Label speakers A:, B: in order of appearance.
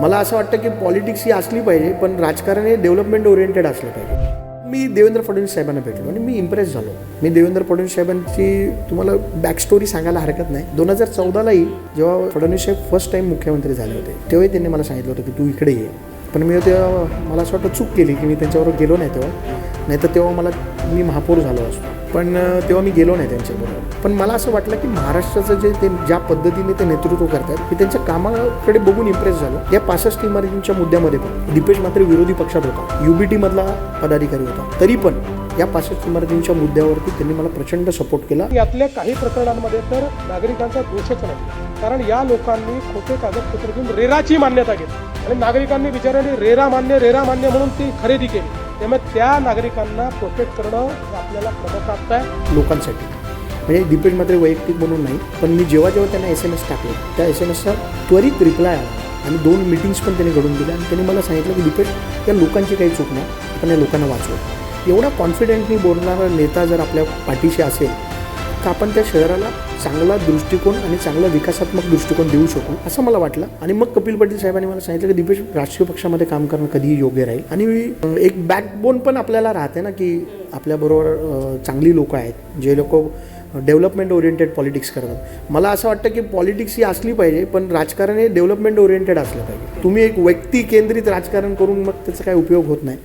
A: मला असं वाटतं की पॉलिटिक्स ही असली पाहिजे पण राजकारण हे डेव्हलपमेंट ओरिएंटेड असलं पाहिजे. मी देवेंद्र फडणवीस साहेबांना भेटलो आणि मी इम्प्रेस झालो. मी देवेंद्र फडणवीस साहेबांची तुम्हाला बॅक स्टोरी सांगायला हरकत नाही. दोन हजार चौदालाही जेव्हा फडणवीस साहेब फर्स्ट टाईम मुख्यमंत्री झाले होते तेव्हाही त्यांनी मला सांगितलं होतं की तू इकडे ये. पण मी तेव्हा मला असं वाटतं चूक केली की मी त्यांच्याबरोबर गेलो नाही तेव्हा. नाही तर तेव्हा मला मी महापौर झालो असतो. पण तेव्हा मी गेलो नाही त्यांच्याबरोबर. पण मला असं वाटलं की महाराष्ट्राचं जे ते ज्या पद्धतीने ते नेतृत्व करतात मी त्यांच्या कामाकडे बघून इम्प्रेस झालो. या पासष्ट इमारतींच्या मुद्द्यामध्ये पण. दीपेश मात्र विरोधी पक्षात होता. युबीटीमधला पदाधिकारी होता. तरी पण या पासष्ट इमारतींच्या मुद्द्यावरती त्यांनी मला प्रचंड सपोर्ट केला.
B: यातल्या काही प्रकरणांमध्ये तर नागरिकांचा दोषच नाही. कारण या लोकांनी खोटे कागदपत्र घेऊन रेराची मान्यता घेतली. आणि नागरिकांनी बिचाऱ्यांनी रेरा मान्य रेरा मान्य म्हणून ती खरेदी केली. त्यामुळे त्या नागरिकांना प्रोटेक्ट करणं हे आपल्याला क्रमप्राप्त आहे.
A: लोकांसाठी. म्हणजे दीपेश मात्र वैयक्तिक म्हणून नाही पण मी जेव्हा जेव्हा त्यांना एस एम एस टाकले त्या एस एम एसचा त्वरित रिप्लाय आला आणि दोन मिटिंग्स पण त्यांनी घडून दिल्या. आणि त्यांनी मला सांगितलं की दीपेश त्या लोकांची काही चूक नाही आपण या लोकांना वाचवू. एवढा कॉन्फिडेंटली बोलणारा नेता जर आपल्या पाठीशी असेल तर आपण त्या शहराला चांगला दृष्टिकोन आणि चांगला विकासात्मक दृष्टिकोन देऊ शकू? असं मला वाटलं. आणि मग कपिल पाटील साहेबांनी मला सांगितलं की दीपेश राजकीय पक्षामध्ये काम करणं कधीही योग्य राहील. आणि एक बॅकबोन पण आपल्याला राहते ना की आपल्याबरोबर चांगली लोकं आहेत जे लोक डेव्हलपमेंट ओरिएंटेड पॉलिटिक्स करतात. मला असं वाटतं की पॉलिटिक्स ही असली पाहिजे पण राजकारण हे डेव्हलपमेंट ओरिएंटेड असलं पाहिजे. तुम्ही एक व्यक्ती केंद्रित राजकारण करून मग त्याचा काही उपयोग होत नाही.